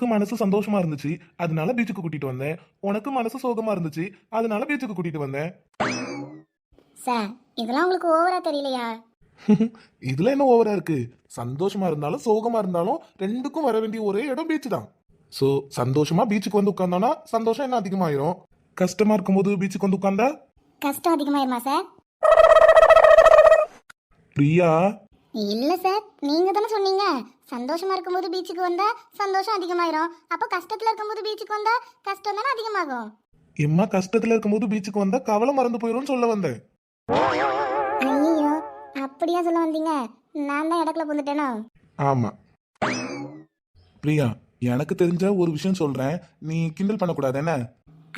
எனக்கு மனசு சந்தோஷமா இருந்துச்சு அதனால பீச்சுக்கு கூட்டிட்டு வந்தேன். உனக்கு மனசு சோகமா இருந்துச்சு அதனால பீச்சுக்கு கூட்டிட்டு வந்தேன். சார் இதெல்லாம் உங்களுக்கு ஓவரா தெரியலையா? இதுல என்ன ஓவரா இருக்கு? சந்தோஷமா இருந்தாலும் சோகமா இருந்தாலும் ரெண்டுக்கும் வர வேண்டிய ஒரே இடம் பீச் தான். சோ சந்தோஷமா பீச்சுக்கு வந்து உட்கார்ந்தானா சந்தோஷம் என்ன அதிகமாயிரும்? கஷ்டமா இருக்கும்போது பீச்சுக்கு வந்து உட்கார்ந்தா? கஷ்டம் அதிகமாயிருமா சார்? பிரியா? இல்லை சார் நீங்கள் தானே சொன்னீங்க. சந்தோஷமா இருக்கும்போது பீச்சுக்கு வந்தா சந்தோஷம் அதிகமாயிரும். அப்போ கஷ்டத்தில் இருக்கும்போது பீச்சுக்கு வந்தா கஷ்டம் தானே அதிகமாகும்? எம்மா கஷ்டத்துல இருக்கும்போது பீச்சுக்கு வந்தா கவலை மறந்து போயிரும்னு சொல்ல வந்தேன். ஐயோ அப்படியா சொல்ல வந்தீங்க? நான் தான் இடத்துல புந்துட்டேனோ ஆமா. பிரியா எனக்கு தெரிஞ்ச ஒரு விஷயம் சொல்றேன். நீ கிண்டல் பண்ணக்கூடாது என்ன?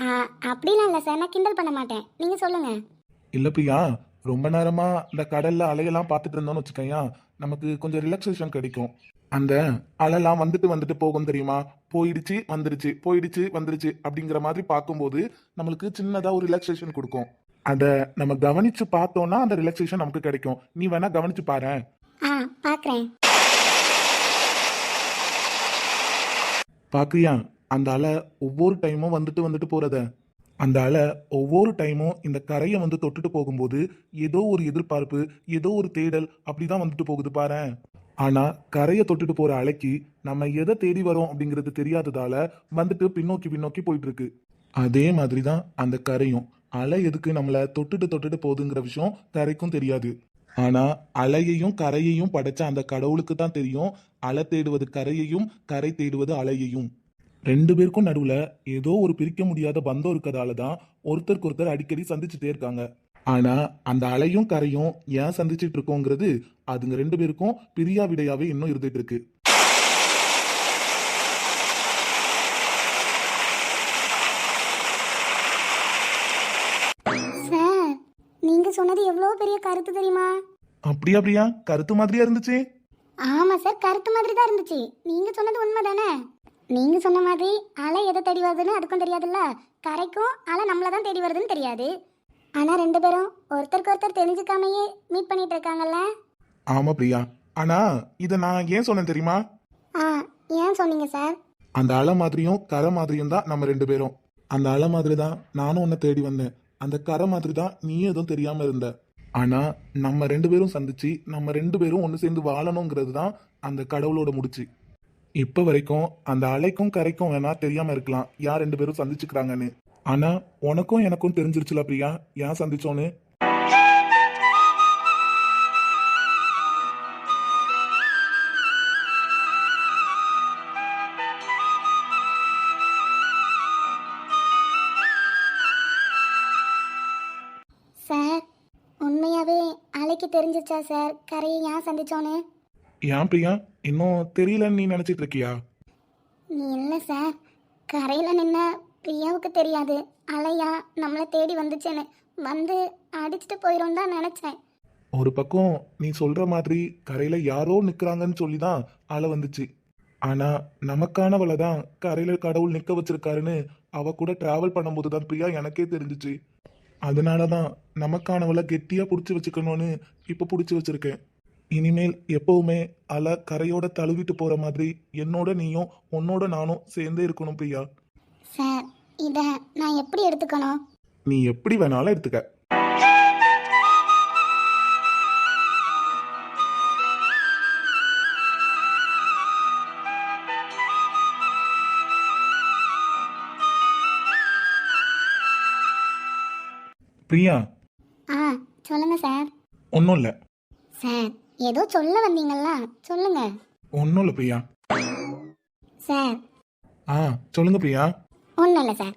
ஆ, அப்படிலாம் இல்லை சார் நான் கிண்டல் பண்ண மாட்டேன். நீங்கள் சொல்லுங்கள் இல்ல பிரியா ரொம்ப நேரமா இந்த கடல்ல அலையெல்லாம் பார்த்துட்டு இருந்தோம்னு வச்சுக்கோயா நமக்கு கொஞ்சம் ரிலாக்ஸேஷன் கிடைக்கும். அந்த அலைலாம் வந்துட்டு வந்துட்டு போகும் தெரியுமா? போயிடுச்சு வந்துருச்சு போயிடுச்சு வந்துருச்சு அப்படிங்கிற மாதிரி பார்க்கும்போது நம்மளுக்கு சின்னதா ஒரு ரிலாக்ஸேஷன் கொடுக்கும். அத நம்ம கவனிச்சு பார்த்தோம்னா அந்த ரிலாக்ஸேஷன் நமக்கு கிடைக்கும். நீ வேணா கவனிச்சு பாரு. பார்க்குறேன் பாக்குறியா? அந்த அலை ஒவ்வொரு டைமும் வந்துட்டு வந்துட்டு போறத. அந்த அலை ஒவ்வொரு டைமும் இந்த கரையை வந்து தொட்டுட்டு போகும்போது ஏதோ ஒரு எதிர்பார்ப்பு ஏதோ ஒரு தேடல் அப்படிதான் வந்துட்டு போகுது பாரேன் ஆனா கரையை தொட்டுட்டு போற அலைக்கு நம்ம எதை தேடி வரோம் அப்படிங்கிறது தெரியாததால வந்துட்டு பின்னோக்கி பின்னோக்கி போயிட்டு இருக்கு அதே மாதிரி தான் அந்த கரையும். அலை எதுக்கு நம்மளை தொட்டுட்டு தொட்டுட்டு போகுதுங்கிற விஷயம் கரைக்கும் தெரியாது. ஆனா அலையையும் கரையையும் படைச்ச அந்த கடவுளுக்கு தான் தெரியும். அலை தேடுவது கரையையும் கரை தேடுவது அலையையும். ரெண்டு பேருக்கும் நடுவுல ஏதோ ஒரு பிரிக்க முடியாத பந்தம் இருக்கதால தான் ஒருத்தருக்கு ஒருத்தர் அடிக்கடி சந்திச்சுட்டே இருக்காங்க. ஆனா அந்த அலையும் கரையும் ஏன் சந்திச்சிட்டு இருக்கோங்கிறது அதுங்க ரெண்டு பேருக்கும் பிரியா விடையாவே இன்னும் இருந்துட்டு இருக்கு. சார் நீங்கள் சொன்னது எவ்வளோ பெரிய கருத்து தெரியுமா? அப்படியா பிரியா? கருத்து மாதிரியா இருந்துச்சு? ஆமா சார் கருத்து மாதிரி தான் இருந்துச்சு. நீங்க சொன்னது உண்மை தானே நீங்க சொன்ன மாதிரி அலை எதை தேடி வருதுன்னு அதுக்கும் தெரியாதுல்ல? கரைக்கும் அலை நம்மளை தான் தேடி வருதுன்னு தெரியாது. ஆனா ரெண்டு பேரும் ஒருத்தருக்கு ஒருத்தர் தெரிஞ்சுக்காமையே மீட் பண்ணிட்டு இருக்காங்கல்ல? ஆமா பிரியா. ஆனா இத நான் ஏன் சொன்னேன் தெரியுமா? ஆ ஏன் சொன்னீங்க சார்? அந்த அலை மாதிரியும் கரை மாதிரியும் தான் நம்ம ரெண்டு பேரும். அந்த அலை மாதிரி தான் நானும் உன்னை தேடி வந்தேன். அந்த கரை மாதிரி தான் நீ எதுவும் தெரியாம இருந்த. ஆனா நம்ம ரெண்டு பேரும் சந்திச்சு நம்ம ரெண்டு பேரும் ஒன்று சேர்ந்து வாழணுங்கிறது தான் அந்த கடவுளோட முடிச்சு. இப்போ வரைக்கும் அந்த அலைக்கும் கரைக்கும் வேணா தெரியாம இருக்கலாம். யார் ரெண்டு பேரும் சந்திச்சுக்கிறாங்கன்னு. ஆனா உனக்கும் எனக்கும் தெரிஞ்சிருச்சுல பிரியா? ஏன் சந்திச்சோன்னு? சார் உண்மையாவே அலைக்கு தெரிஞ்சிச்சா சார்? கரையை ஏன் சந்திச்சோன்னு? ஏன் பிரியா? இன்னும் தெரியலன்னு நீ நினைச்சிட்டு இருக்கியா? இல்லை சார். கரையில் நின்ன பிரியாவுக்கு தெரியாது. அலையா நம்மளை தேடி வந்துச்சேன்னு. வந்து அடிச்சுட்டு போயிடும் தான் நினச்சேன். ஒரு பக்கம் நீ சொல்ற மாதிரி கரையில யாரோ நிக்கிறாங்கன்னு சொல்லி தான் அலை வந்துச்சு. ஆனா நமக்கானவளை தான் கரையில கடவுள் நிக்க வச்சிருக்காருன்னு அவ கூட டிராவல் பண்ணும்போது தான் பிரியா எனக்கே தெரிஞ்சுச்சு. அதனால தான் நமக்கானவளை கெட்டியா புடிச்சு வச்சுக்கணும்னு இப்ப புடிச்சு வச்சிருக்கேன். இனிமேல் எப்பவுமே அலை கரையோட தழுவிட்டு போற மாதிரி என்னோட நீயும் உன்னோட நானும் சேர்ந்தே இருக்கணும் பிரியா. சார் இதை நான் எப்படி எடுத்துக்கணும்? நீ எப்படி வேணாலும் எடுத்துக்க. பிரியா. ஆ சொல்லுங்க சார். ஒன்றும் இல்லை. சார் ஏதோ சொல்ல வந்தீங்களா சொல்லுங்க. ஒன்றும் இல்லை பிரியா. சார். ஆ சொல்லுங்க பிரியா. ஒன்றும் இல்லை சார்.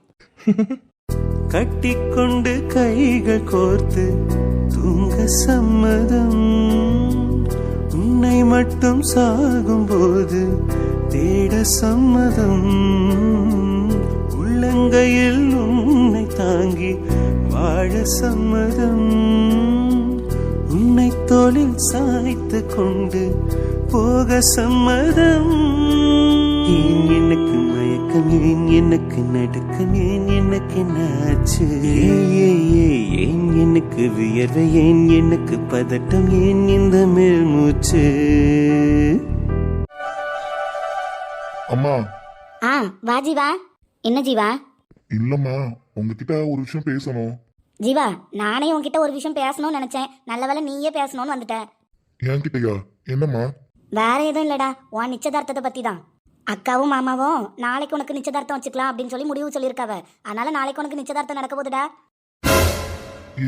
கட்டிக்கொண்டு கைகள் கோர்த்து தூங்க சம்மதம். உன்னை மட்டும் சாகும்போது தேட சம்மதம். உள்ளங்கையில் உன்னை தாங்கி வாழ சம்மதம். தோளில் சாய்த்து கொண்டு போக சம்மதம். ஏன் எனக்கு மயக்கம்? ஏன் எனக்கு நடுக்கம்? ஏன் எனக்கு என்னாச்சு ஏ, ஏ, ஏ, ஏன் எனக்கு வியர்வை? ஏன் எண்ணுக்கு பதட்டம்? ஏன் இந்த மேல் மூச்சு? அம்மா. ஆ வா ஜீவா. என்ன ஜீவா? இல்லம்மா உங்ககிட்ட ஒரு விஷயம் பேசணும். ஜீவா நானே உன்கிட்ட ஒரு விஷயம் பேசணும்னு நினைச்சேன். நல்ல நீயே பேசணும்னு வந்துட்டேன் என்கிட்டயா என்னம்மா? வேற எதுவும் இல்லடா. உன் நிச்சயதார்த்தத்தை பத்தி தான் அக்காவும் மாமாவும் நாளைக்கு உனக்கு நிச்சயதார்த்தம் வச்சுக்கலாம் அப்படின்னு சொல்லி முடிவு சொல்லியிருக்காவ. அதனால நாளைக்கு உனக்கு நிச்சயதார்த்தம் நடக்க போகுதுடா.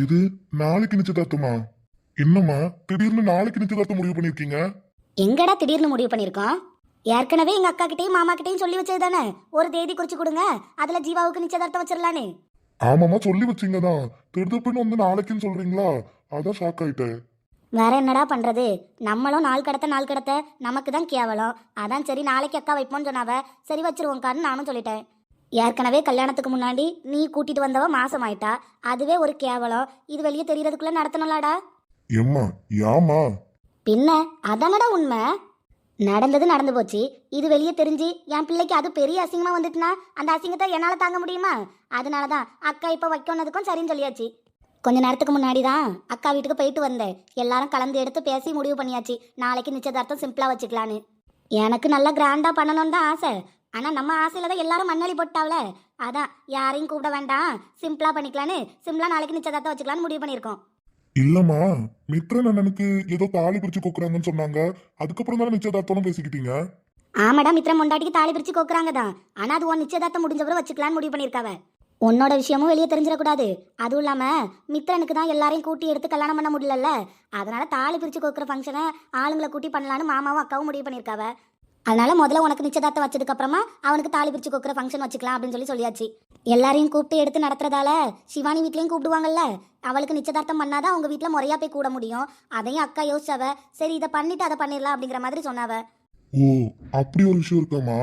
இது நாளைக்கு நிச்சயதார்த்தமா? என்னம்மா? திடீர்னு நாளைக்கு நிச்சயதார்த்தம் முடிவு பண்ணிருக்கீங்க எங்கடா திடீர்னு முடிவு பண்ணியிருக்கோம்? ஏற்கனவே எங்க அக்கா கிட்டயும் மாமா கிட்டயும் சொல்லி வச்சது தானே ஒரு தேதி குறிச்சு கொடுங்க. அதுல ஜீவாவுக்கு நிச்சயதார்த்தம் வச்சிடலான்னு ஆமாமா சொல்லி வச்சீங்க தான் திருதுப்புன்னு வந்து நாளைக்குன்னு சொல்றீங்களா? அதான் ஷாக் ஆயிட்டேன். வேற என்னடா பண்றது? நம்மளும் நாள் கடத்த நாள் கடத்த நமக்கு தான் கேவலம். அதான் சரி நாளைக்கு அக்கா வைப்போம்னு சொன்னாவ. சரி வச்சிருவோங்கான்னு நானும் சொல்லிட்டேன். ஏற்கனவே கல்யாணத்துக்கு முன்னாடி நீ கூட்டிட்டு வந்தவ மாசம் ஆயிட்டா அதுவே ஒரு கேவலம். இது வெளியே தெரியறதுக்குள்ள நடத்தணும்லாடா. எம்மா யாமா பின்ன அதானடா உண்மை? நடந்தது நடந்து போச்சு. இது வெளியே தெரிஞ்சு என் பிள்ளைக்கு அது பெரிய அசிங்கமா வந்துட்டுனா அந்த அசிங்கத்தை என்னால் தாங்க முடியுமா? அதனால தான் அக்கா இப்போ வைக்கணுனதுக்கும் சரின்னு சொல்லியாச்சு. கொஞ்ச நேரத்துக்கு முன்னாடி தான் அக்கா வீட்டுக்கு போயிட்டு வந்தேன். எல்லாரும் கலந்து எடுத்து பேசி முடிவு பண்ணியாச்சு. நாளைக்கு நிச்சயதார்த்தம் சிம்பிளாக வச்சுக்கலான்னு. எனக்கு நல்லா கிராண்டாக பண்ணணும்னு தான் ஆசை. ஆனால் நம்ம ஆசையில தான் எல்லாரும் மண்ணளி போட்டாவில. அதான் யாரையும் கூப்பிட வேண்டாம். சிம்பிளாக பண்ணிக்கலான்னு. சிம்பிளாக நாளைக்கு நிச்சயதார்த்தம் வச்சுக்கலான்னு முடிவு பண்ணியிருக்கோம். இல்லம்மா மித்ரன் அண்ணனுக்கு ஏதோ தாலி பிரிச்சு கோக்குறாங்கன்னு சொன்னாங்க. அதுக்கப்புறம் தானே நிச்சயதார்த்தம் பேசிக்கிட்டீங்க? ஆமாடா மித்ரன் முண்டாட்டிக்கு தாலி பிரிச்சு கோக்குறாங்க தான் ஆனா அது உன் நிச்சயதார்த்தம் முடிஞ்சவரை வச்சுக்கலான்னு முடிவு பண்ணியிருக்காவ. உன்னோட விஷயமும் வெளியே தெரிஞ்சிடக்கூடாது. அதுவும் இல்லாம மித்திரனுக்கு தான் எல்லாரையும் கூட்டி எடுத்து கல்யாணம் பண்ண முடியலல்ல. அதனால தாலி பிரிச்சு கோக்குற ஃபங்க்ஷனை ஆளுங்களை கூட்டி பண்ணலான்னு மாமாவும் அக்காவும் முடிவு பண்ணியிருக்காவ. அதனால முதல்ல உனக்கு நிச்சயதார்த்தம் வச்சதுக்கு அப்புறமா அவனுக்கு தாலி பிரிச்சு கோக்குற ஃபங்க்ஷன் வச்சுக்கலாம் அப்படின்னு சொல்லி சொல்லியாச்சு. எல்லாரையும் கூப்பிட்டு எடுத்து நடத்துறதால சிவானி வீட்லயும் கூப்பிடுவாங்கல்ல? அவளுக்கு நிச்சயதார்த்தம் பண்ணாதான் அவங்க வீட்ல முறையா போய் கூட முடியும். அதையும் அக்கா யோசிச்சாவ சரி இதை பண்ணிட்டு அதை பண்ணிடலாம் அப்படிங்கிற மாதிரி சொன்னாவ. ஓ அப்படி ஒரு விஷயம் இருக்காமா?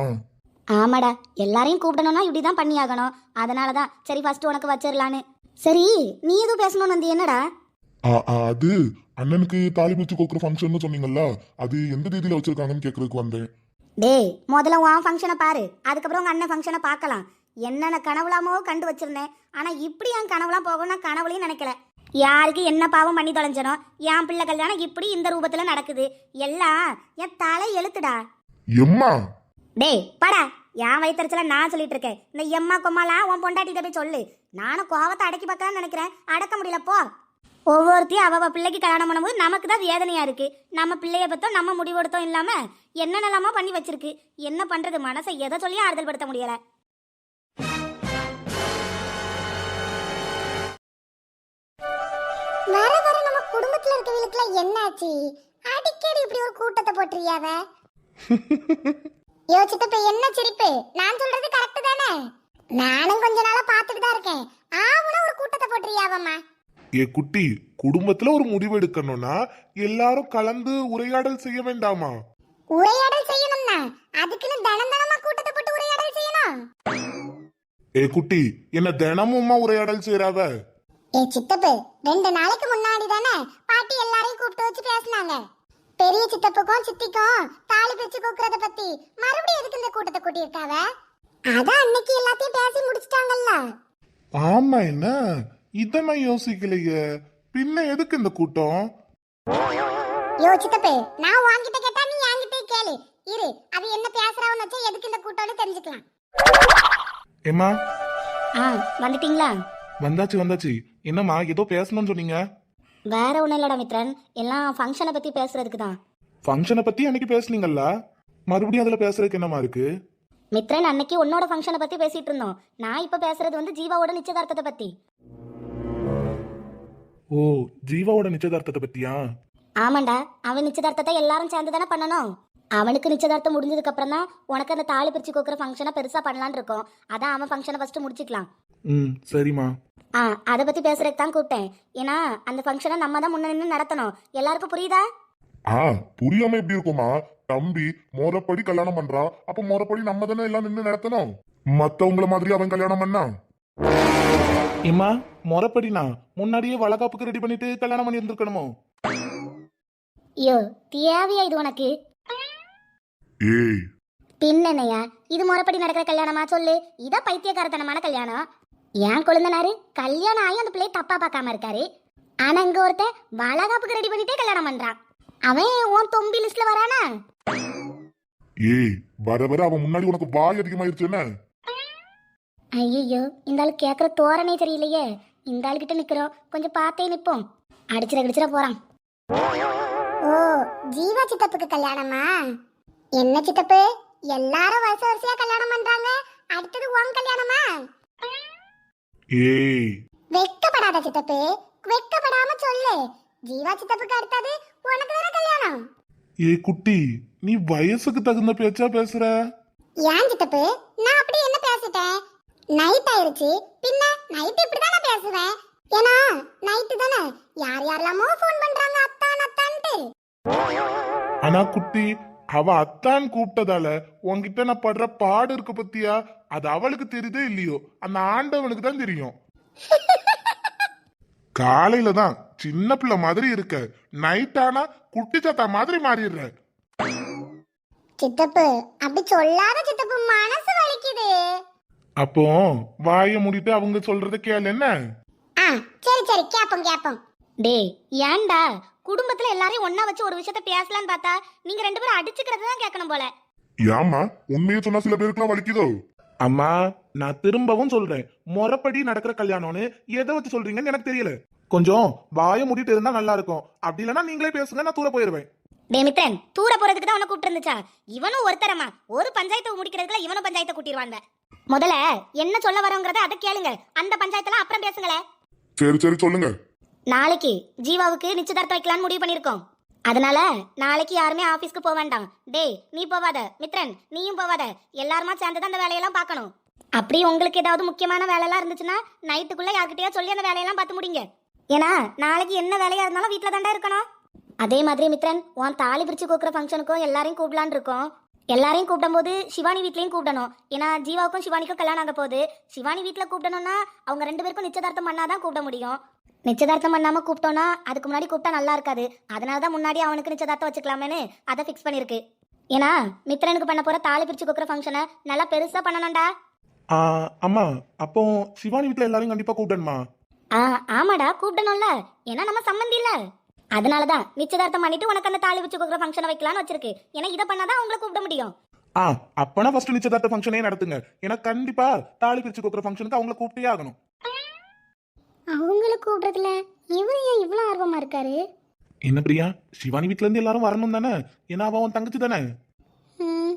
ஆமாடா எல்லாரையும் கூப்பிடணும்னா இப்படி தான் பண்ணி ஆகணும் அதனால தான் சரி ஃபர்ஸ்ட் உனக்கு வச்சிடலான்னு. சரி நீ எதுவும் பேசணும்னு வந்து என்னடா? அது அண்ணனுக்கு தாலி பிரிச்சு கொக்குற ஃபங்க்ஷன் சொன்னீங்கல்ல அது எந்த தேதியில வச்சிருக்காங்கன்னு கேக்குறதுக்கு வந்தேன். டேய் முதல்ல உன் ஃபங்க்ஷனை பாரு. அதுக்கப்புறம் உங்க அண்ணன் ஃபங்க்ஷனை பார்க்கலாம். என்னென்ன கனவுலாமோ கண்டு வச்சிருந்தேன். ஆனா இப்படி என் கனவுலாம் போகும் நான் கனவுலையும் நினைக்கல. யாருக்கு என்ன பாவம் பண்ணி தொலைஞ்சனோ என் பிள்ளை கல்யாணம் இப்படி இந்த ரூபத்துல நடக்குது. எல்லாம் என் தலை எழுத்துடா. எம்மா? டேய் படா. என் வயிற்றுல நான் சொல்லிட்டு இருக்கேன். இந்த எம்மா கொம்மாலாம் உன் பொண்டாட்டிட்ட போய் சொல்லு. நானும் கோவத்தை அடக்கி பார்க்கலாம்னு நினைக்கிறேன். அடக்க முடியல போ. ஒவ்வொருத்தையும் அவ அவ பிள்ளைக்கு கல்யாணம் பண்ணும்போது நமக்கு தான் வேதனையா இருக்கு. நம்ம பிள்ளைய பத்தோம் நம்ம முடிவெடுத்தோம் இல்லாம என்னென்னலாமா பண்ணி வச்சிருக்கு. என்ன பண்றது மனசை எதை சொல்லி ஆறுதல் படுத்த முடியல. வர வர நம்ம குடும்பத்துல இருக்கவங்களுக்குலாம் என்னாச்சு? அடிக்கடி இப்படி ஒரு கூட்டத்தை போட்டுறியாவ யோசித்த இப்ப என்ன சிரிப்பு? நான் சொல்றது கரெக்ட் தானே? நானும் கொஞ்ச நாளா பாத்துட்டு தான் இருக்கேன். ஆவுனா ஒரு கூட்டத்தை போட்டுறியாவம்மா ஏ குட்டி குடும்பத்துல ஒரு முடிவு எடுக்கணும்னா எல்லாரும் கலந்து உரையாடல் செய்ய வேண்டாமா? உரையாடல் செய்யணும்னா. அதுக்குன்னு தனம் தனமா கூட்டத்தை போட்டு உரையாடல் செய்யணும். ஏ குட்டி என்ன தினமும்மா உரையாடல் செய்யறாவ ஏ சித்தப்பு ரெண்டு நாளைக்கு முன்னாடி தானே பாட்டி எல்லாரையும் கூப்பிட்டு வச்சு பேசினாங்க. பெரிய சித்தப்புக்கும் சித்திக்கும் தாலி பிரிச்சு கூக்குறத பத்தி மறுபடியும் எதுக்கு இந்த கூட்டத்தை கூட்டியிருக்காவ? அதான் அன்னைக்கு எல்லாத்தையும் பேசி முடிச்சிட்டாங்கல்ல. ஆமா என்ன? இத நான் யோசிக்கலையே. பின்ன எதுக்கு இந்த கூட்டம்? யோ சித்தப்பு நான் உன்கிட்ட கேட்டா நீ என்கிட்ட கேளு. இரு அது என்ன பேசுறான்னு வச்சா எதுக்கு இந்த கூட்டம்னு தெரிஞ்சுக்கலாம். ஏம்மா? ஆ வந்துட்டீங்களா? வந்தாச்சு வந்தாச்சு. என்னம்மா ஏதோ பேசணும்னு சொன்னீங்க? வேற ஒன்றும் இல்லடா மித்ரன். எல்லாம் ஃபங்க்ஷனை பத்தி பேசுறதுக்கு தான். ஃபங்க்ஷனை பத்தி அன்னைக்கு பேசுனீங்கல்ல? மறுபடியும் அதுல பேசுறதுக்கு என்னமா இருக்கு? மித்ரன் அன்னைக்கு உன்னோட ஃபங்க்ஷனை பத்தி பேசிட்டு இருந்தோம். நான் இப்ப பேசுறது வந்து ஜீவாவோட நிச்சயதார்த்தத்தை பத்தி. ஓ ஜீவாவோட நிச்சயதார்த்தத்தை பத்தியா? ஆமாண்டா அவன் நிச்சயதார்த்தத்தை எல்லாரும் சேர்ந்து தானே பண்ணணும்? அவனுக்கு நிச்சயதார்த்தம் முடிஞ்சதுக்கு அப்புறம் தான் உனக்கு அந்த தாலி பிரிச்சு கோக்குற ஃபங்க்ஷனை பெருசா பண்ணலான்னு இருக்கோம். அதான் அவன் ஃபங்க்ஷனை ஃபர்ஸ்ட் முடிச்சுக்கலாம். ம் சரிம்மா. ஆ அதை பத்தி பேசுறதுக்கு தான் கூப்பிட்டேன். ஏன்னா அந்த ஃபங்க்ஷனை நம்ம தான் முன்ன நின்று நடத்தணும். எல்லாருக்கும் புரியுதா? ஆ புரியாம எப்படி இருக்குமா தம்பி முறைப்படி கல்யாணம் பண்றா அப்ப முறைப்படி நம்ம தானே எல்லாம் நின்று நடத்தணும்? மத்தவங்கள மாதிரி அவன் கல்யாணம் பண்ணா? இம்மா முறைப்படினா முன்னாடியே வளகாப்புக்கு ரெடி பண்ணிட்டு கல்யாணம் பண்ணி இருந்திருக்கணுமோ ஐயோ தேவையா இது உனக்கு? ஏய். பின்னனையா இது முறைப்படி நடக்கிற கல்யாணமா? சொல்லு. இதான் பைத்தியக்காரத்தனமான கல்யாணம். ஏன் கொழுந்தனாரு கல்யாணம் ஆகி அந்த பிள்ளைய தப்பா பார்க்காம இருக்காரு. ஆனா இங்க ஒருத்தன் வளகாப்புக்கு ரெடி பண்ணிட்டே கல்யாணம் பண்றான். அவன் உன் தொம்பி லிஸ்ட்ல வரானா? ஏய் வர வர அவன் முன்னாடி உனக்கு வாய் அதிகமாயிருச்சு என்ன? ஐயோ இந்த ஆள் கேக்குற தோரணே சரியில்லையே. இந்த ஆள் கிட்ட நிக்கிறோம். கொஞ்சம் பார்த்தே நிப்போம். அடிச்சிட அடிச்சிட போறான். ஓ ஜீவா சித்தப்புக்கு கல்யாணமா? என்ன சித்தப்பு? எல்லாரும் வருஷ வருஷமா கல்யாணம் பண்றாங்க. அடுத்தது உன் கல்யாணமா? ஏய். வெக்கப்படாத சித்தப்பு. வெக்கப்படாம சொல்லு. ஜீவா சித்தப்புக்கு அடுத்தது உனக்கு தானே கல்யாணம்? ஏய் குட்டி நீ வயசுக்கு தகுந்த பேச்சா பேசுற? ஏன் சித்தப்பு? நான் அப்படி என்ன பேசிட்டேன்? நைட் ஆயிருச்சு. பின்ன நைட் இப்படிதானே பேசுவேன் ஏன்னா நைட்டு தானே. யார் யாரெல்லாமோ ஃபோன் பண்றாங்க. ஆனா குட்டி அவ அத்தான் கூப்பிட்டதால உன்கிட்ட நான் படுற பாடு இருக்கு பத்தியா? அது அவளுக்கு தெரியுதே இல்லையோ? அந்த ஆண்டவனுக்கு தான் தெரியும். காலையில தான் சின்ன பிள்ளை மாதிரி இருக்க. நைட் ஆனா குட்டி சத்தா மாதிரி மாறிடுற. சித்தப்பு அப்படி சொல்லாத சித்தப்பு மனசு வலிக்குது. அப்போ வாயை மூடிட்டு அவங்க சொல்றத கேளு என்ன? ஆ சரி சரி கேப்போம் கேப்போம். டேய் ஏன்டா குடும்பத்துல எல்லாரையும் ஒண்ணா வச்சு ஒரு விஷயத்த பேசலாம்னு பார்த்தா நீங்க ரெண்டு பேரும் அடிச்சுக்கிறது தான் கேட்கணும் போல. ஏம்மா உண்மையை சொன்னா சில பேருக்குலாம் வலிக்குதோ? அம்மா நான் திரும்பவும் சொல்றேன். முறைப்படி நடக்கிற கல்யாணம்னு எதை வச்சு சொல்றீங்கன்னு எனக்கு தெரியல. கொஞ்சம் வாயை மூடிட்டு இருந்தா நல்லா இருக்கும் அப்படி இல்லைன்னா நீங்களே பேசுங்க நான் தூர போயிருவேன். டே மித்ரன் தூர போறதுக்கு தான் உன கூப்பிட்டு இருந்துச்சா இவனும் ஒருத்தரமா ஒரு பஞ்சாயத்தை முடிக்கிறதுக்குள்ள இவனும் பஞ்சாயத்தை கூட்டிடுவாங்க முதல்ல என்ன சொல்ல வரோங்கிறத அதை கேளுங்க. அந்த பஞ்சாயத்துல அப்புறம் பேசுங்களே சரி சரி சொல்லுங்க. நாளைக்கு ஜீவாவுக்கு நிச்சயதார்த்தம் வைக்கலாம்னு முடிவு பண்ணிருக்கோம் அதனால நாளைக்கு யாருமே ஆபீஸ்க்கு போக வேண்டாம். டேய் நீ போவாத. மித்ரன் நீயும் போவாத. எல்லாருமா சேர்ந்து தான் அந்த வேலையெல்லாம் பார்க்கணும். அப்படி உங்களுக்கு ஏதாவது முக்கியமான வேலையெல்லாம் இருந்துச்சுன்னா நைட்டுக்குள்ள யார்கிட்டயா சொல்லி அந்த வேலையெல்லாம் பார்த்து முடிங்க. ஏன்னா நாளைக்கு என்ன வேலையா இருந்தாலும் வீட்டில் தாண்டா இருக்கணும். அதே மாதிரி மித்ரன் உன் தாலி பிரிச்சு கோக்குற ஃபங்க்ஷனுக்கும் எல்லாரையும் கூப்பிடலான்னு இருக்கோம். எல்லாரையும் கூப்பிடும்போது சிவானி வீட்லையும் கூப்பிடணும். ஏன்னா ஜீவாவுக்கும் சிவானிக்கும் கல்யாணம் ஆக போகுது. சிவானி வீட்டில் கூப்பிடணும்னா அவங்க ரெண்டு பேருக்கும் நிச்சயதார்த்தம் பண்ணாதான் கூப்பிட முடியும். நிச்சயதார்த்தம் பண்ணாம கூப்பிட்டோம்னா அதுக்கு முன்னாடி கூப்பிட்டா நல்லா இருக்காது. அதனால தான் முன்னாடி அவனுக்கு நிச்சயதார்த்தம் வச்சுக்கலாமேன்னு அதை ஃபிக்ஸ் பண்ணிருக்கு ஏன்னா மித்ரனுக்கு பண்ண போற தாலி பிரிச்சு கொடுக்குற ஃபங்க்ஷனை நல்லா பெருசா பண்ணணும்டா. அம்மா அப்போ சிவானி வீட்ல எல்லாரையும் கண்டிப்பா கூப்பிடணுமா? ஆ ஆமாடா கூப்பிடணும்ல. ஏன்னா நம்ம சம்மந்தி இல்ல. அதனால தான் நிச்சயதார்த்தம் பண்ணிட்டு உனக்கு அந்த தாலி பிரிச்சு கொடுக்குற ஃபங்க்ஷனை வைக்கலாம்னு வச்சிருக்கு. ஏன்னா இதை பண்ணாதான் உங்களை கூப்பிட முடியும். ஆ அப்பனா ஃபர்ஸ்ட் நிச்சயதார்த்த ஃபங்க்ஷனே நடத்துங்க. ஏன்னா கண்டிப்பா தாலி பிரிச்சு கொடுக்குற ஃபங்க்ஷனுக்கு அவங்கள கூப்பிட்டே ஆகணும். அவங்கள கூப்பிடுறதுல இவர் ஏன் இவ்வளோ ஆர்வமா இருக்காரு? என்ன பிரியா? சிவானி வீட்ல இருந்து எல்லாரும் வரணும் தானே? ஏன்னா அவன் உன் தங்கச்சி தானே? ம்,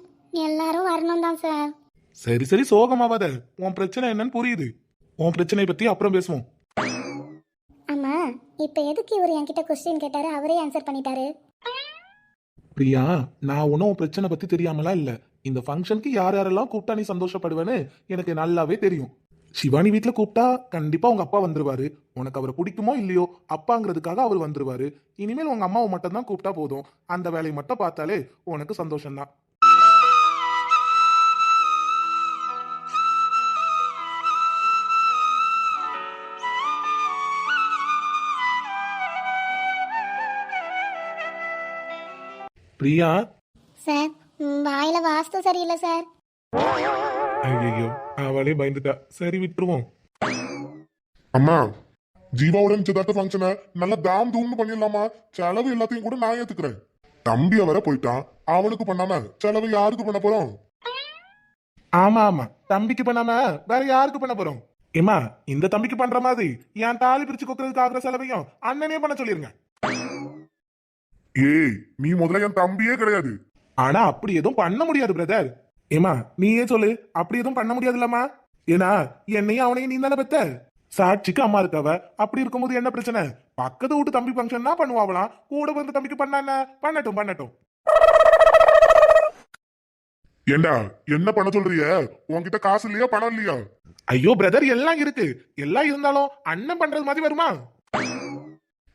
எல்லாரும் வரணும் தான் சார். சரி சரி சோகமாவாத. உன் பிரச்சனை என்னன்னு புரியுது. உன் பிரச்சனையை பத்தி அப்புறம் பேசுவோம். ஆமா இப்போ எதுக்கு இவர் என்கிட்ட கொஸ்டின் கேட்டாரு? அவரே ஆன்சர் பண்ணிட்டாரு. பிரியா நான் ஒன்றும் உன் பிரச்சனை பத்தி தெரியாமலாம் இல்ல. இந்த ஃபங்க்ஷனுக்கு யார் யாரெல்லாம் கூப்பிட்டா நீ சந்தோஷப்படுவேன்னு எனக்கு நல்லாவே தெரியும். சிவானி வீட்டில் கூப்பிட்டா கண்டிப்பாக உங்கள் அப்பா வந்துருவாரு. உனக்கு அவரை பிடிக்குமோ இல்லையோ அப்பாங்கிறதுக்காக அவர் வந்துருவாரு. இனிமேல் உங்கள் அம்மாவை மட்டும்தான் கூப்பிட்டா போதும். அந்த வேலையை மட்டும் பார்த்தாலே உனக்கு சந்தோஷம்தான். பிரியா? சார் வாயில வாஸ்து சரியில்லை சார். ஐயோ அவளே பயந்துட்டா. சரி விட்டுருவோம். அம்மா ஜீவாவோட நிச்சயதார்த்த ஃபங்க்ஷனை நல்லா தாம் தூம்னு பண்ணிடலாமா? செலவு எல்லாத்தையும் கூட நான் ஏத்துக்கிறேன். தம்பி வர போயிட்டான் அவனுக்கு பண்ணாம செலவு யாருக்கு பண்ண போறோம்? ஆமா ஆமா. தம்பிக்கு பண்ணாம வேற யாருக்கு பண்ண போறோம்? ஏமா இந்த தம்பிக்கு பண்ற மாதிரி என் தாலி பிரிச்சு கொக்குறதுக்கு ஆகிற செலவையும் அண்ணனே பண்ண சொல்லிருங்க. ஏய் நீ முதல்ல என் தம்பியே கிடையாது. ஆனா அப்படி எதுவும் பண்ண முடியாது பிரதர் ஏமா நீயே சொல்லு அப்படி எதுவும் பண்ண முடியாதுல்லம்மா. ஏன்னா என்னையும் அவனையும் நீ தானே பெத்த. சாட்சிக்கு அம்மா இருக்கவ அப்படி இருக்கும்போது என்ன பிரச்சனை? பக்கத்து வீட்டு தம்பி ஃபங்க்ஷன் தான் பண்ணுவாங்களாம் கூட வந்து தம்பிக்கு பண்ண என்ன? பண்ணட்டும் பண்ணட்டும். ஏண்டா என்ன பண்ண சொல்றிய? உன்கிட்ட காசு இல்லையா பணம் இல்லையா? ஐயோ பிரதர் எல்லாம் இருக்கு. எல்லாம் இருந்தாலும் அண்ணன் பண்றது மாதிரி வருமா?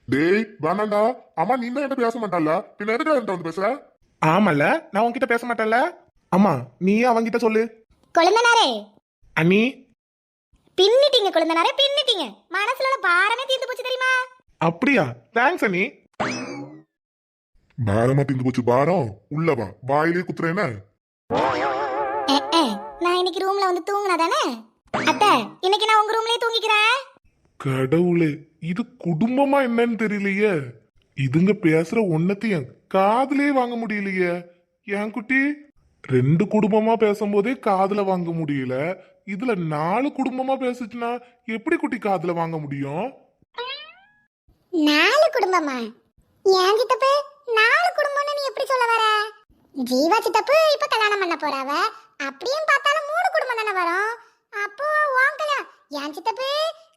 டேய் வேணாண்டா. அம்மா நீ தான் என்கிட்ட பேச மாட்டால பின்ன எதுக்கு என்கிட்ட வந்து பேசுற? ஆமல்ல நான் உன்கிட்ட பேச மாட்டேன்ல. அம்மா நீயே அவன்கிட்ட சொல்லு. கொழுந்தனாரே. அண்ணி. பின்னிட்டீங்க கொழுந்தனாரே பின்னிட்டீங்க. மனசுல உள்ள பாரமே தீர்ந்து போச்சு தெரியுமா? அப்படியா? தேங்க்ஸ் அண்ணி. பாரமா திந்து போச்சு பாரம். உள்ளவா வாயிலே குத்துறேன அஹ், அஹ், நான் இன்னைக்கு ரூம்ல வந்து தூங்குனா தானே? அத்தை இன்னைக்கு நான் உங்க ரூம்லயே தூங்கிக்கிறேன். கடவுளே இது குடும்பமா என்னன்னு தெரியலையே. இதுங்க பேசுற ஒன்னத்தையும் காதுலயே வாங்க முடியலையே. ஏன் குட்டி? ரெண்டு குடும்பமா பேசும்போதே காதுல வாங்க முடியல. இதுல நாலு குடும்பமா பேசுச்சுன்னா எப்படி குட்டி காதுல வாங்க முடியும்? நாலு குடும்பமா? ஏன் சித்தப்பு? நாலு குடும்பம்னு நீ எப்படி சொல்ல வர? ஜீவா சித்தப்பு இப்ப கல்யாணம் பண்ண போறாவ. அப்படியும் பார்த்தாலும் மூணு குடும்பம் தானே வரும். அப்போ உன் கல்யாணம். ஏன் சித்தப்பு?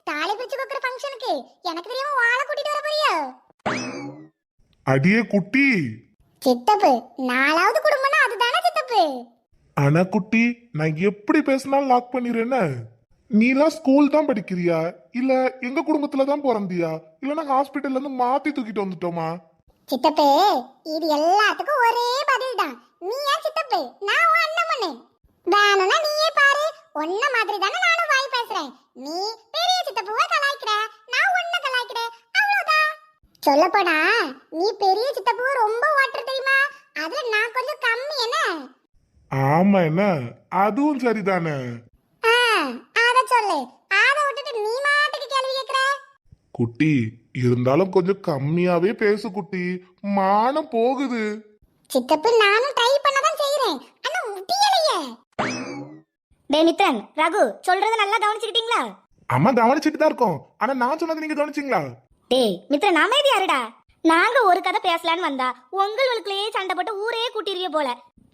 தாலி பிரிச்சு கொடுக்குற ஃபங்க்ஷனுக்கு எனக்கு தெரியாம வாழை கூட்டிட்டு வர போறியோ? அடியே குட்டி. சித்தப்பு நாலாவது குடும்பம்னா சித்தப்பு ஆனா குட்டி நான் எப்படி பேசினாலும் லாக் பண்ணிடுறேன்னு? நீலாம் ஸ்கூல் தான் படிக்கிறியா? இல்ல எங்க குடும்பத்துல தான் பிறந்தியா? இல்லனா ஹாஸ்பிட்டல்ல இருந்து மாத்தி தூக்கிட்டு வந்துட்டோமா? சித்தப்பு இது எல்லாத்துக்கும் ஒரே பதில் தான் நீ ஏன் சித்தப்பு? நான் உன் அண்ணன் பொண்ணு வேணும்னா நீயே பாரு. ஒன்ன மாதிரி தானே நானும் வாய் பேசுறேன். நீ பெரிய சித்தப்புவை கலாய்க்கிற. நான் உன்ன கலாய்க்கிறேன். அவ்வளவுதான். சொல்ல போனா நீ பெரிய சித்தப்புவை ரொம்ப ஓட்டுற தெரியுமா? அதுல நான் கொஞ்சம் கம்மி என்ன? ஆமா என்ன? அதுவும் சரிதானே? ஆ, அத சொல்லு. அத விட்டுட்டு நீ மாட்டுக்கு கேள்வி கேக்குற? குட்டி இருந்தாலும் கொஞ்சம் கம்மியாவே பேசு குட்டி. மானம் போகுது. சித்தப்பு நானும் ட்ரை பண்ண தான் செய்யறேன் ஆனா முடியலையே. டே மித்ரன் ரகு சொல்றத நல்லா கவனிச்சுக்கிட்டீங்களா? அம்மா கவனிச்சுட்டு தான் இருக்கோம். ஆனா நான் சொன்னது நீங்க கவனிச்சிங்களா? டேய் மித்ரன் அமைதியா இருடா. நாங்க ஒரு கதை பேசலான்னு வந்தா உங்களுக்குள்ளேயே சண்டை போட்டு ஊரே கூட்டிருவிய போல.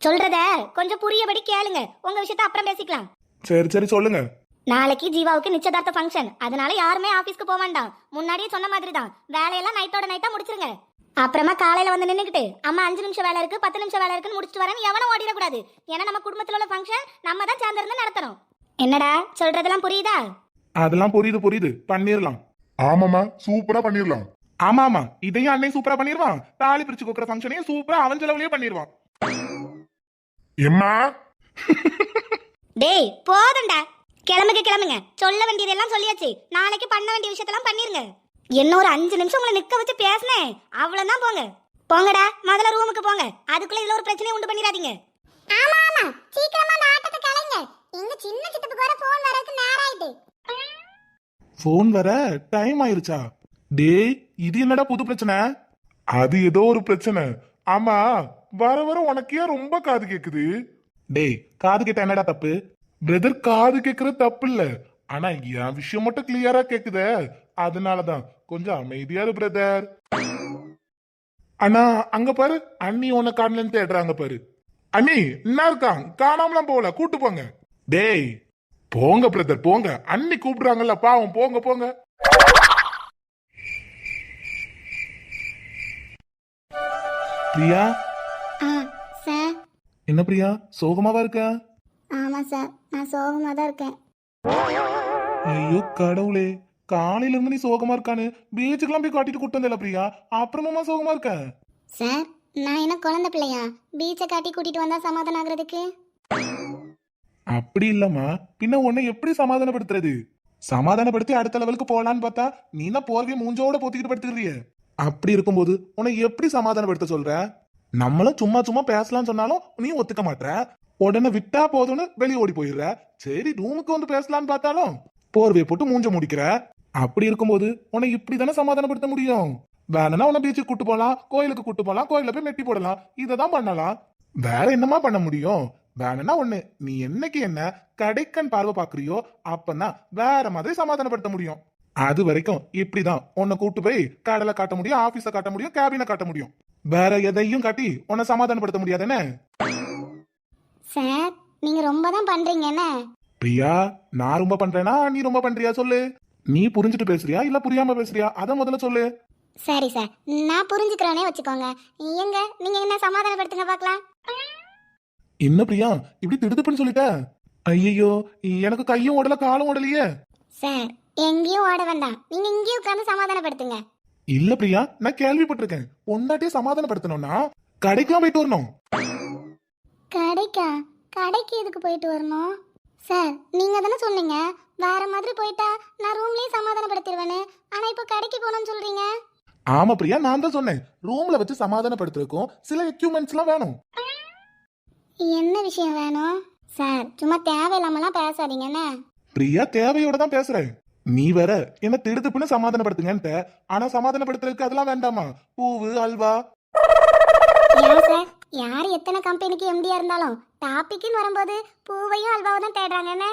சொல்றத கொஞ்சம் புரியபடி கேளுங்க. உங்க விஷயத்த அப்புறம் பேசிக்கலாம். சரி சரி சொல்லுங்க. நாளைக்கு ஜீவாவுக்கு நிச்சயதார்த்த ஃபங்க்ஷன் அதனால யாருமே ஆபீஸ்க்கு போக வேண்டாம். முன்னாடியே சொன்ன மாதிரி தான் வேலையெல்லாம் நைட்டோட நைட்டா முடிச்சிருங்க. அப்புறமா காலையில வந்து நின்னுக்கிட்டு அம்மா அஞ்சு நிமிஷம் வேலை இருக்கு பத்து நிமிஷம் வேலை இருக்குன்னு முடிச்சிட்டு வரேன்னு எவனும் ஓடிடக்கூடாது. ஏன்னா நம்ம குடும்பத்துல உள்ள ஃபங்க்ஷன் நம்ம தான் சேர்ந்திருந்து நடத்தணும். என்னடா சொல்றதெல்லாம் புரியுதா? அதெல்லாம் புரியுது புரியுது. பண்ணிரலாம். ஆமாமா சூப்பரா பண்ணிடலாம் ஆமா ஆமா இதையும் அன்னை சூப்பரா பண்ணிடுவான் தாலி பிரிச்சு கொடுக்குற ஃபங்க்ஷனையும் சூப்பரா அவன் செலவுலயே பண்ணிடுவான் எம்மா? டேய் போதும்டா. கிளம்புங்க கிளம்புங்க. சொல்ல வேண்டியதெல்லாம் சொல்லியாச்சு. நாளைக்கு பண்ண வேண்டிய விஷயத்தெல்லாம் பண்ணிருங்க. என்ன ஒரு அஞ்சு நிமிஷம் உங்களை நிக்க வச்சு பேசினேன். அவ்வளவுதான் போங்க. போங்கடா முதல்ல ரூமுக்கு போங்க. அதுக்குள்ள இதுல ஒரு பிரச்சனையை உண்டு பண்ணிடாதீங்க. ஆமா ஆமா. சீக்கிரமா அந்த ஆட்டத்தை கலைங்க. எங்க சின்ன சித்தப்புக்கு வர போன் வரதுக்கு நேரம் ஆயிட்டு ஃபோன் வர டைம் ஆயிருச்சா? டேய் இது என்னடா புது பிரச்சனை? அது ஏதோ ஒரு பிரச்சனை. ஆமா வர வர உனக்கே ரொம்ப காது கேக்குது? டேய் காது கேட்ட என்னடா தப்பு? பிரதர் காது கேக்குறது தப்பு இல்ல. ஆனா என் விஷயம் மட்டும் கிளியரா கேக்குத. அதனாலதான் கொஞ்சம் அமைதியா இரு பிரதர். அண்ணா அங்க பாரு. அண்ணி உன்னை காணலன்னு தேடுறாங்க பாரு. அண்ணி என்ன இருக்கான்? காணாமலாம் போகல. கூட்டு போங்க. டேய் போங்க பிரதர் போங்க. அண்ணி கூப்பிடுறாங்கல்ல பாவம் போங்க போங்க. பிரியா? ஆ சார். என்ன பிரியா? சோகமாவா இருக்க? ஆமா சார். நான் சோகமா தான் இருக்கேன். ஐயோ கடவுளே. காலையில இருந்து நீ சோகமா இருக்கானு பீச்சுக்கெல்லாம் போய் காட்டிட்டு கூட்டு வந்தல பிரியா. அப்புறமா சோகமா இருக்க? சார் நான் என்ன குழந்தை பிள்ளையா? பீச்சை காட்டி கூட்டிட்டு வந்தா சமாதானம் ஆகுறதுக்கு? அப்படி இல்லம்மா. பின்ன உன்னை எப்படி சமாதானப்படுத்துறது? சமாதானப்படுத்தி அடுத்த லெவலுக்கு போலான்னு பார்த்தா நீ தான் போர்வையை மூஞ்சோட போத்திக்கிட்டு படுத்துக்கிறிய. அப்படி இருக்கும்போது உன்னை எப்படி சமாதானப்படுத்த சொல்ற? நம்மளும் சும்மா சும்மா பேசலாம்னு சொன்னாலும் நீ ஒத்துக்க மாட்ற. உடனே விட்டா போதும்னு வெளியே ஓடி போயிடுற. சரி ரூமுக்கு வந்து பேசலாம்னு பார்த்தாலும் போர்வை போட்டு மூஞ்ச முடிக்கிற. அப்படி இருக்கும்போது உன்னை இப்படி தானே சமாதானப்படுத்த முடியும்? வேணும்னா உன்னை பீச்சுக்கு கூட்டு போலாம் கோயிலுக்கு கூட்டு போலாம் கோயில போய் மெட்டி போடலாம். இதை தான் பண்ணலாம். வேற என்னமா பண்ண முடியும்? வேணும்னா ஒண்ணு நீ என்னைக்கு என்ன கடைக்கன் பார்வை பாக்குறியோ அப்பதான் வேற மாதிரி சமாதானப்படுத்த முடியும். அது வரைக்கும் இப்படிதான். உன்னை கூட்டு போய் கடலை காட்ட முடியும் ஆபீஸ காட்ட முடியும் கேபினை காட்ட முடியும். வேற எதையும் காட்டி உன்னை சமாதானப்படுத்த முடியாதுன்னு சார் நீங்க ரொம்ப தான் பண்றீங்க என்ன? பிரியா நான் ரொம்ப பண்றேனா? நீ ரொம்ப பண்றியா? சொல்லு. நீ புரிஞ்சுட்டு பேசுறியா? இல்ல புரியாம பேசுறியா? அத முதல்ல சொல்லு. சரி சார். நான் புரிஞ்சுக்கிறேனே வச்சுக்கோங்க. எங்க நீங்க என்ன சமாதானப்படுத்துங்க பார்க்கலாம்? என்ன பிரியா? இப்படி திடுதுப்புன்னு சொல்லிட்ட? ஐயோ எனக்கு கையும் ஓடல காலும் ஓடலையே. சார் எங்கேயும் ஓட வேண்டாம். நீங்க இங்கேயும் உட்காந்து சமாதானப்படுத்துங்க. இல்ல பிரியா நான் கேள்விப்பட்டிருக்கேன். பொண்டாட்டியே சமாதானப்படுத்தணும்னா கடைக்கெல்லாம் போயிட்டு வரணும். கடைக்கா? கடைக்கு எதுக்கு போயிட்டு வரணும்? சார் நீங்க தானே சொன்னீங்க. வேற மாதிரி போயிட்டா நான் ரூம்லயே சமாதானப்படுத்திடுவேன்னு ஆனா இப்போ கடைக்கு போகணும்னு சொல்றீங்க? ஆமா பிரியா நான் தான் சொன்னேன். ரூம்ல வச்சு சமாதானப்படுத்துறதுக்கும் சில எக்யூப்மெண்ட்ஸ் எல்லாம் வேணும். என்ன விஷயம் வேணும்? சார் சும்மா தேவையில்லாமலாம் பேசாதீங்கண்ணே பிரியா தேவையோட தான் பேசுறேன். நீ வேற. என்ன திடுத்துப்புன்னு சமாதானப்படுத்துங்கன்ட்ட. ஆனா சமாதானப்படுத்துறதுக்கு அதெல்லாம் வேண்டாமா? பூவு அல்வா. ஏன் சார் யார் எத்தனை கம்பெனிக்கு எம்டியா இருந்தாலும் டாபிக்னு வரும்போது பூவையும் அல்வாவும் தான் தேடுறாங்கன்னு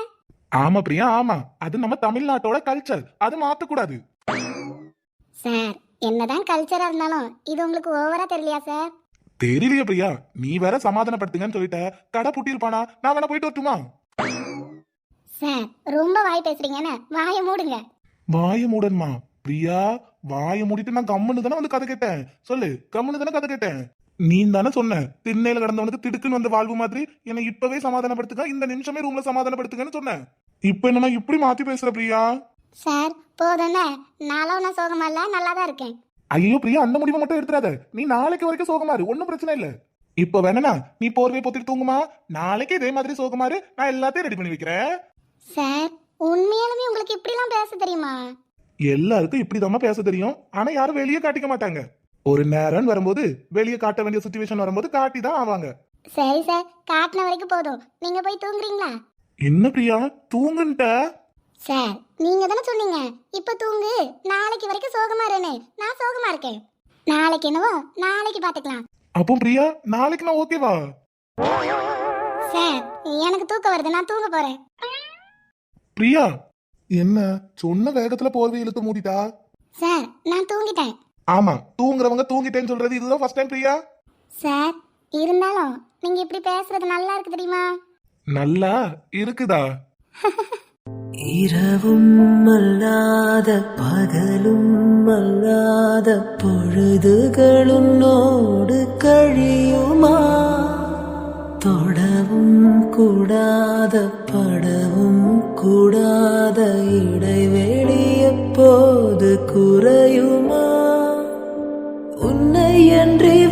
ஆமா பிரியா ஆமா. அது நம்ம தமிழ்நாட்டோட கல்ச்சர் அது மாத்தக்கூடாது. சார் என்னதான் கல்ச்சரா இருந்தாலும் இது உங்களுக்கு ஓவரா தெரியலையா சார்? தெரியலையே பிரியா. நீ வேற சமாதானப்படுத்துங்கன்னு சொல்லிட்ட. கடை பூட்டியிருப்பானா? நான் வேணா போயிட்டு வரட்டுமா? சார் ரொம்ப வாய் பேசுறீங்கன்னு வாயை மூடுங்க. வாய மூடன்மா பிரியா வாய மூடிட்டு நான் கம்முன்னு தானே வந்து கதை கேட்டேன். சொல்லு கம்முன்னு தானே கதை கேட்டேன். நீ தானே சொன்ன திண்ணையில கடந்தவனுக்கு திடுக்குன்னு வந்த வாழ்வு மாதிரி என்னை இப்பவே சமாதானப்படுத்துங்க இந்த நிமிஷமே ரூம்ல சமாதானப்படுத்துங்கன்னு சொன்னேன். இப்ப என்னன்னா இப்படி மாத்தி பேசுற பிரியா? சார் போதும்னே நாளும் நான் சோகமா இல்ல நல்லா தான் இருக்கேன். ஐயோ பிரியா அந்த முடிவை மட்டும் எடுத்துறாத நீ நாளைக்கு வரைக்கும் சோகமாரு ஒன்னும் பிரச்சனை இல்ல. இப்ப வேணா நீ போர்வை பொத்திட்டு தூங்குமா? நாளைக்கு இதே மாதிரி சோகமாரு நான் எல்லாத்தையும் ரெடி பண்ணி வைக்கிறேன். சார் உண்மையாலுமே உங்களுக்கு இப்படிலாம் பேச தெரியுமா? எல்லாருக்கும் இப்படிதாம்மா பேச தெரியும். ஆனா யாரும் வெளியே காட்டிக்க மாட்டாங்க. ஒரு நேரம் வரும்போது வெளியே காட்ட வேண்டிய சுச்சுவேஷன் வரும்போது காட்டி தான் ஆவாங்க. சரி சார் காட்டின வரைக்கும் போதும். நீங்க போய் தூங்குறீங்களா? என்ன பிரியா? தூங்குன்ட்ட? சார் நீங்க தானே சொன்னீங்க. இப்ப தூங்கு. நாளைக்கு வரைக்கும் சோகமா இருன்னு. நான் சோகமா இருக்கேன். நாளைக்கு என்னவோ நாளைக்கு பாத்துக்கலாம். அப்போ பிரியா நாளைக்கு நான் ஓகேவா சார் எனக்கு தூக்கம் வருது. நான் தூங்க போறேன். பிரியா? என்ன? சொன்ன வேகத்துல போர்வை இழுத்து மூடிட்டா? சார் நான் தூங்கிட்டேன். ஆமா தூங்குறவங்க தூங்கிட்டேன்னு சொல்றது இதுதான் ஃபர்ஸ்ட் டைம் பிரியா? சார் இருந்தாலும் நீங்க இப்படி பேசுறது நல்லா இருக்கு தெரியுமா? நல்லா இருக்குதா? இரவும் அல்லாத பகலும் அல்லாத பொழுதுகளுன்னோடு கழியுமா? தொடவும் கூடாத படவும் கூடாத இடைவெளி எப்போது குறையுமா? உன்னை அன்றி